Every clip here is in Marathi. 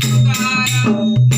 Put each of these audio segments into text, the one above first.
Thank you.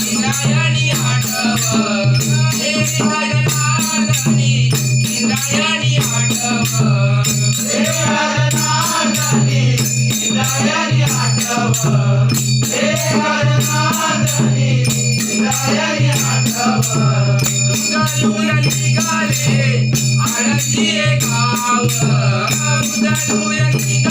निघाले आळंदी गाव उदलूर निघाले.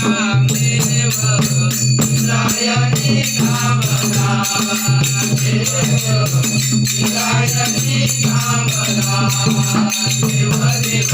तुकाराम देव देव देव